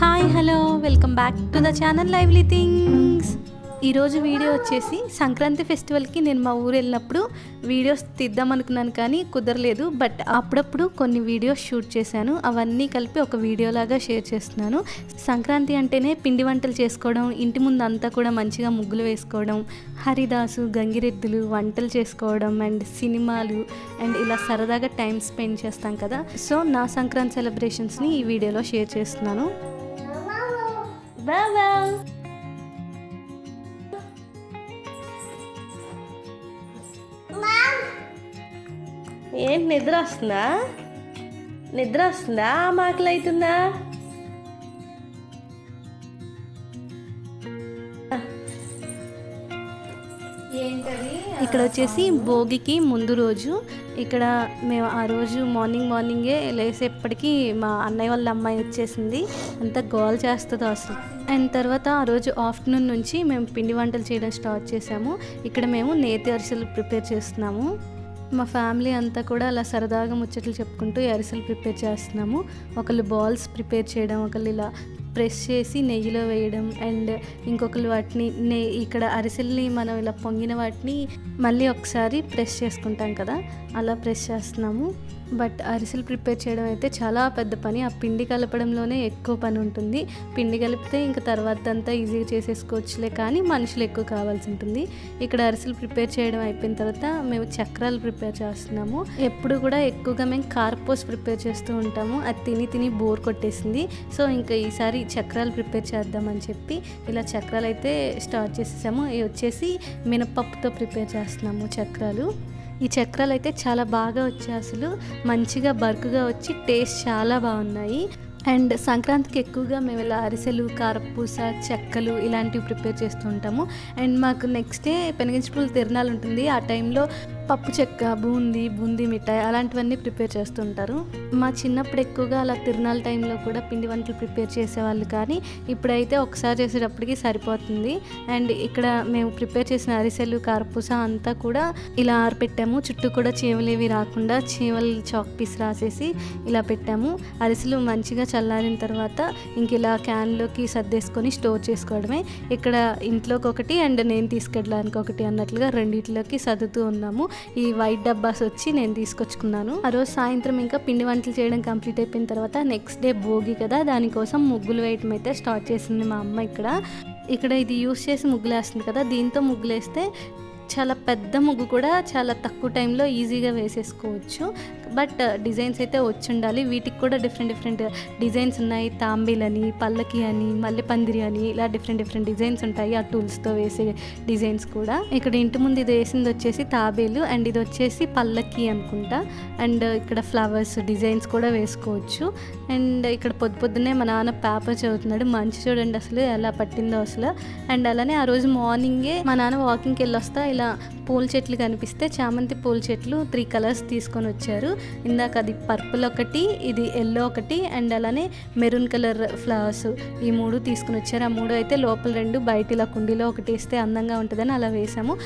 Hi hello. Welcome back to the channel lively things. ఈరోజు video వచ్చేసి సంక్రాంతి ఫెస్టివల్కి నేను మా ఊరు వెళ్ళినప్పుడు వీడియోస్ తీద్దాం అనుకున్నాను కానీ కుదరలేదు. బట్ అప్పుడప్పుడు కొన్ని వీడియోస్ షూట్ చేశాను. అవన్నీ కలిపి ఒక వీడియోలాగా షేర్ చేస్తున్నాను. సంక్రాంతి అంటేనే పిండి వంటలు చేసుకోవడం ఇంటి ముందు అంతా కూడా మంచిగా ముగ్గులు వేసుకోవడం హరిదాసు గంగిరెద్దులు వంటలు చేసుకోవడం అండ్ సినిమాలు అండ్ ఇలా సరదాగా టైం స్పెండ్ చేస్తాం కదా. సో నా సంక్రాంతి సెలబ్రేషన్స్ని ఈ వీడియోలో షేర్ చేస్తున్నాను. బాబా ఏంటి నిద్ర వస్తుందా? నిద్ర వస్తుందా? మాటలు అవుతుందా ఇక్కడ వచ్చేసి భోగికి ముందు రోజు ఇక్కడ మేము ఆ రోజు మార్నింగ్ మార్నింగే లేసేపటికి మా అన్నయ్య వాళ్ళ అమ్మాయి వచ్చేసింది. అంత గోల్ చేస్తుంది అసలు. అండ్ తర్వాత ఆ రోజు ఆఫ్టర్నూన్ నుంచి మేము పిండి వంటలు చేయడం స్టార్ట్ చేసాము ఇక్కడ మేము నేతి అరిసెలు ప్రిపేర్ చేస్తున్నాము. మా ఫ్యామిలీ అంతా కూడా అలా సరదాగా ముచ్చట్లు చెప్పుకుంటూ ఈ అరిసెలు ప్రిపేర్ చేస్తున్నాము. ఒకళ్ళు బాల్స్ ప్రిపేర్ చేయడం ఒకళ్ళు ఇలా ప్రెస్ చేసి నెయ్యిలో వేయడం అండ్ ఇంకొకరు వాటిని నే ఇక్కడ అరిసెల్ని మనం ఇలా పొంగిన వాటిని మళ్ళీ ఒకసారి ప్రెస్ చేసుకుంటాం కదా అలా ప్రెస్ చేస్తున్నాము. బట్ అరిసెలు ప్రిపేర్ చేయడం అయితే చాలా పెద్ద పని. ఆ పిండి కలపడంలోనే ఎక్కువ పని ఉంటుంది. పిండి కలిపితే ఇంకా తర్వాత అంతా ఈజీగా చేసేసుకోవచ్చులే కానీ మనుషులు ఎక్కువ కావాల్సి ఉంటుంది. ఇక్కడ అరిసెలు ప్రిపేర్ చేయడం అయిపోయిన తర్వాత మేము చక్రాలు ప్రిపేర్ చేస్తున్నాము. ఎప్పుడు కూడా ఎక్కువగా మేము కార్పోస్ ప్రిపేర్ చేస్తూ ఉంటాము. అది తిని తిని బోర్ కొట్టేసింది. సో ఇంకా ఈసారి చక్రాలు ప్రిపేర్ చేద్దామని చెప్పి ఇలా చక్రాలు అయితే స్టార్ట్ చేసేసాము. ఇవి వచ్చేసి మినపప్పుతో ప్రిపేర్ చేస్తున్నాము చక్రాలు. ఈ చక్రాలు అయితే చాలా బాగా వచ్చాయి అసలు. మంచిగా బర్క్గా వచ్చి టేస్ట్ చాలా బాగున్నాయి. అండ్ సంక్రాంతికి ఎక్కువగా మేము ఇలా అరిసెలు కారపూస చెక్కలు ఇలాంటివి ప్రిపేర్ చేస్తూ ఉంటాము. అండ్ మాకు నెక్స్ట్ డే పెనగించిపూల తిరణాలు ఉంటుంది. ఆ టైంలో పప్పు చెక్క బూందీ బూందీ మిఠాయి అలాంటివన్నీ ప్రిపేర్ చేస్తుంటారు. మా చిన్నప్పుడు ఎక్కువగా అలా తిరునాళ్ళ టైంలో కూడా పిండి వంటలు ప్రిపేర్ చేసేవాళ్ళు. కానీ ఇప్పుడైతే ఒకసారి చేసేటప్పటికి సరిపోతుంది. అండ్ ఇక్కడ మేము ప్రిపేర్ చేసిన అరిసెలు కారపూస అంతా కూడా ఇలా ఆరిపెట్టాము. చుట్టూ కూడా చీమలేవి రాకుండా చీమలు చాక్ పీస్ రాసేసి ఇలా పెట్టాము. అరిసెలు మంచిగా చల్లారిన తర్వాత ఇంక ఇలా క్యాన్లోకి సర్దేసుకొని స్టోర్ చేసుకోవడమే. ఇక్కడ ఇంట్లోకి ఒకటి అండ్ నేను తీసుకెళ్ళడానికి ఒకటి అన్నట్లుగా రెండిట్లోకి సర్దుతూ ఉన్నాము. ఈ వైట్ డబ్బాస్ వచ్చి నేను తీసుకొచ్చుకున్నాను. ఆ రోజు సాయంత్రం ఇంకా పిండి వంటలు చేయడం కంప్లీట్ అయిపోయిన తర్వాత నెక్స్ట్ డే భోగి కదా దానికోసం ముగ్గులు వేయటం అయితే స్టార్ట్ చేసింది మా అమ్మ ఇక్కడ. ఇక్కడ ఇది యూస్ చేసి ముగ్గులు వేస్తుంది కదా దీంతో ముగ్గులు వేస్తే చాలా పెద్ద ముగ్గు కూడా చాలా తక్కువ టైంలో ఈజీగా వేసేసుకోవచ్చు. బట్ uh, డిజైన్స్ అయితే వచ్చి ఉండాలి వీటికి కూడా డిఫరెంట్ డిఫరెంట్ uh, డిజైన్స్ ఉన్నాయి. తాంబీలని పల్లకి అని మల్లె పందిరి అని ఇలా డిఫరెంట్ డిఫరెంట్ డిజైన్స్ ఉంటాయి. ఆ టూల్స్తో వేసే డిజైన్స్ కూడా. ఇక్కడ ఇంటి ముందు ఇది వేసింది వచ్చేసి తాబేలు అండ్ ఇది వచ్చేసి పల్లకి అనుకుంటా. అండ్ uh, ఇక్కడ ఫ్లవర్స్ డిజైన్స్ కూడా వేసుకోవచ్చు. అండ్ ఇక్కడ పొద్దు పొద్దున్నే మా నాన్న పేపర్ చదువుతున్నాడు. మంచి చూడండి అసలు ఎలా పట్టిందో అసలు. అండ్ అలానే ఆ రోజు మార్నింగే మా నాన్న వాకింగ్కి వెళ్ళి వస్తా ఇలా పూల చెట్లు కనిపిస్తే చామంతి పూల చెట్లు త్రీ కలర్స్ తీసుకొని వచ్చారు. ఇందాక అది పర్పుల్ ఒకటి ఇది ఎల్లో ఒకటి అండ్ అలానే మెరూన్ కలర్ ఫ్లవర్స్ ఈ మూడు తీసుకుని వచ్చారు. ఆ మూడు అయితే లోపల రెండు బయట ఇలా కుండీలో ఒకటి వేస్తే అందంగా ఉంటుందని అలా వేసాము.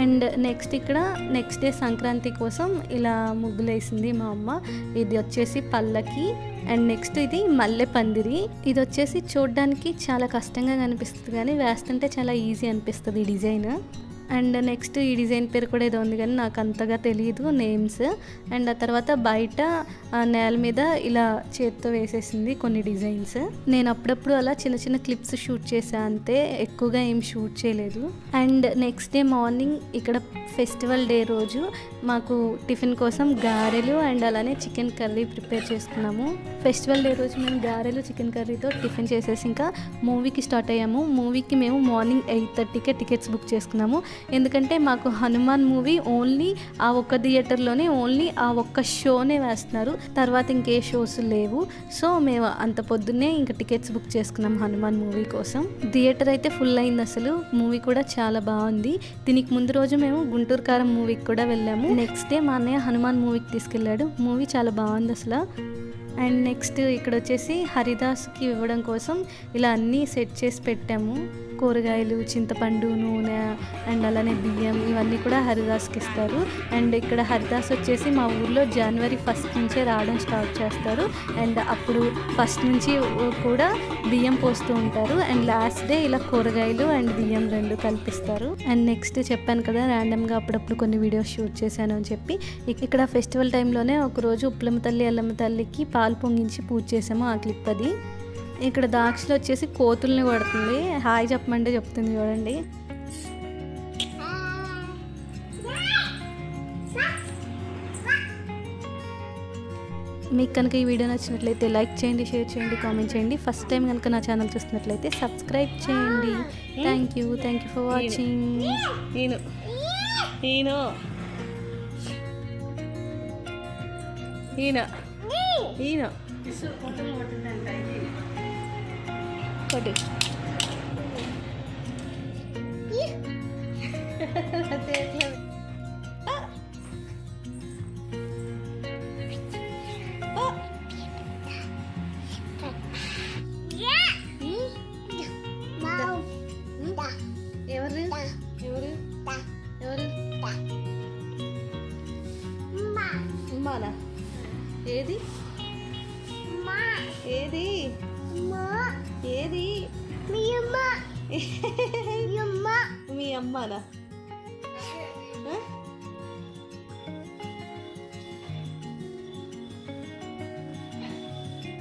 అండ్ నెక్స్ట్ ఇక్కడ నెక్స్ట్ డే సంక్రాంతి కోసం ఇలా ముగ్గులేసింది మా అమ్మ. ఇది వచ్చేసి పల్లకి అండ్ నెక్స్ట్ ఇది మల్లె పందిరి ఇది వచ్చేసి చూడడానికి చాలా కష్టంగా కనిపిస్తుంది కానీ వేస్తుంటే చాలా ఈజీ అనిపిస్తుంది ఈ డిజైన్. అండ్ నెక్స్ట్ ఈ డిజైన్ పేరు కూడా ఏదో ఉంది కానీ నాకు అంతగా తెలియదు నేమ్స్. అండ్ ఆ తర్వాత బయట నేల మీద ఇలా చేత్తో వేసేసింది కొన్ని డిజైన్స్. నేను అప్పుడప్పుడు అలా చిన్న చిన్న క్లిప్స్ షూట్ చేసా అంతే ఎక్కువగా ఏం షూట్ చేయలేదు. అండ్ నెక్స్ట్ డే మార్నింగ్ ఇక్కడ ఫెస్టివల్ డే రోజు మాకు టిఫిన్ కోసం గారెలు అండ్ అలానే చికెన్ కర్రీ ప్రిపేర్ చేసుకున్నాము. ఫెస్టివల్ డే రోజు మేము గారెలు చికెన్ కర్రీతో టిఫిన్ చేసేసి ఇంకా మూవీకి స్టార్ట్ అయ్యాము. మూవీకి మేము మార్నింగ్ ఎయిట్ థర్టీకే టికెట్స్ బుక్ చేసుకున్నాము. ఎందుకంటే మాకు హనుమాన్ మూవీ ఓన్లీ ఆ ఒక్క థియేటర్లోనే ఓన్లీ ఆ ఒక్క షోనే వేస్తున్నారు. తర్వాత ఇంకే షోస్ లేవు. సో మేము అంత పొద్దున్నే ఇంకా టికెట్స్ బుక్ చేసుకున్నాం హనుమాన్ మూవీ కోసం. థియేటర్ అయితే ఫుల్ అయింది అసలు. మూవీ కూడా చాలా బాగుంది. దీనికి ముందు రోజు మేము గుంటూరు కారం మూవీకి కూడా వెళ్ళాము. నెక్స్ట్ డే మా అన్నయ్య హనుమాన్ మూవీకి తీసుకెళ్ళాడు. మూవీ చాలా బాగుంది అసలు. అండ్ నెక్స్ట్ ఇక్కడ వచ్చేసి హరిదాస్కి ఇవ్వడం కోసం ఇలా అన్నీ సెట్ చేసి పెట్టాము. కూరగాయలు చింతపండు నూనె అండ్ అలానే బియ్యం ఇవన్నీ కూడా హరిదాస్కి ఇస్తారు. అండ్ ఇక్కడ హరిదాస్ వచ్చేసి మా ఊర్లో జనవరి ఫస్ట్ నుంచే రావడం స్టార్ట్ చేస్తారు. అండ్ అప్పుడు ఫస్ట్ నుంచి కూడా బియ్యం పోస్తూ ఉంటారు. అండ్ లాస్ట్ డే ఇలా కూరగాయలు అండ్ బియ్యం రెండు కల్పిస్తారు. అండ్ నెక్స్ట్ చెప్పాను కదా ర్యాండమ్గా అప్పుడప్పుడు కొన్ని వీడియోస్ షూట్ చేశాను అని చెప్పి. ఇక్కడ ఫెస్టివల్ టైంలోనే ఒకరోజు ఉప్పులమ్మ తల్లి ఎల్లమ్మ తల్లికి పాలు పొంగించి పూజ చేసాము ఆ క్లిప్ అది. ఇక్కడ దాక్షలు వచ్చేసి కోతుల్ని కొడుతుంది హాయ్ చెప్పమంటే చెప్తుంది చూడండి. మీకు కనుక ఈ వీడియో నచ్చినట్లయితే లైక్ చేయండి షేర్ చేయండి కామెంట్ చేయండి. ఫస్ట్ టైం కనుక నా ఛానల్ చూస్తున్నట్లయితే సబ్స్క్రైబ్ చేయండి. Thank you thank you for watching ఈను ఈను ఈయన ఈయన こる。いや。మీ అమ్మనా ఆ?